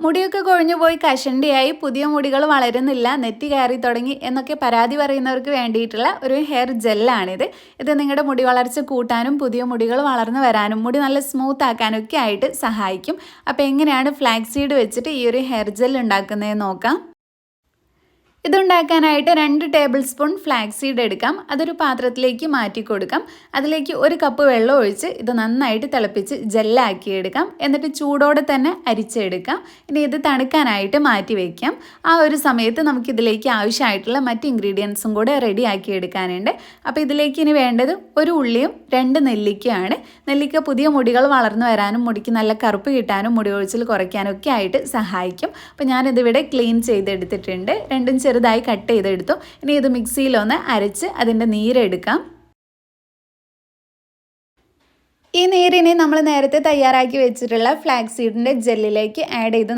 മുടിയൊക്കെ കൊഴിഞ്ഞുപോയി കഷണ്ടിയായി പുതിയ മുടികൾ വളരുന്നില്ല നെറ്റി കയറി തുടങ്ങി എന്നൊക്കെ പരാതി പറയുന്നവർക്ക് വേണ്ടിയിട്ടുള്ള ഒരു ഹെയർ ജെല്ലാണിത്. ഇത് നിങ്ങളുടെ മുടി വളർച്ച കൂട്ടാനും പുതിയ മുടികൾ വളർന്നു വരാനും മുടി നല്ല സ്മൂത്ത് ആക്കാനും ഒക്കെ ആയിട്ട് സഹായിക്കും. അപ്പോൾ എങ്ങനെയാണ് ഫ്ലാക്സീഡ് സീഡ് വെച്ചിട്ട് ഈ ഒരു ഹെയർ ജെൽ ഉണ്ടാക്കുന്നതെന്ന് നോക്കാം. ഇതുണ്ടാക്കാനായിട്ട് രണ്ട് ടേബിൾ സ്പൂൺ ഫ്ലാക്സ് സീഡ് എടുക്കാം. അതൊരു പാത്രത്തിലേക്ക് മാറ്റി കൊടുക്കാം. അതിലേക്ക് ഒരു കപ്പ് വെള്ളം ഒഴിച്ച് ഇത് നന്നായിട്ട് തിളപ്പിച്ച് ജെല്ലാക്കി എടുക്കാം. എന്നിട്ട് ചൂടോടെ തന്നെ അരിച്ചെടുക്കാം. ഇനി ഇത് തണുക്കാനായിട്ട് മാറ്റി വയ്ക്കാം ആ ഒരു സമയത്ത് നമുക്ക് ഇതിലേക്ക് ആവശ്യമായിട്ടുള്ള മറ്റ് ഇൻഗ്രീഡിയൻസും കൂടെ റെഡിയാക്കി എടുക്കാനുണ്ട്. അപ്പോൾ ഇതിലേക്ക് ഇനി വേണ്ടത് ഒരു ഉള്ളിയും രണ്ട് നെല്ലിക്കയാണ്. നെല്ലിക്ക പുതിയ മുടികൾ വളർന്നു വരാനും മുടിക്ക് നല്ല കറുപ്പ് കിട്ടാനും മുടി ഒഴിച്ചിൽ കുറയ്ക്കാനും ഒക്കെ ആയിട്ട് സഹായിക്കും. അപ്പോൾ ഞാനിതിവിടെ ക്ലീൻ ചെയ്തെടുത്തിട്ടുണ്ട്. രണ്ടും ചെറുതായി കട്ട് ചെയ്തെടുത്തു. ഇനി ഇത് മിക്സിയിലൊന്ന് അരച്ച് അതിന്റെ നീരെടുക്കാം. ഈ നീരിനെ നമ്മൾ നേരത്തെ തയ്യാറാക്കി വെച്ചിട്ടുള്ള ഫ്ലാക്സ് സീഡിന്റെ ജെല്ലിലേക്ക് ആഡ് ചെയ്ത്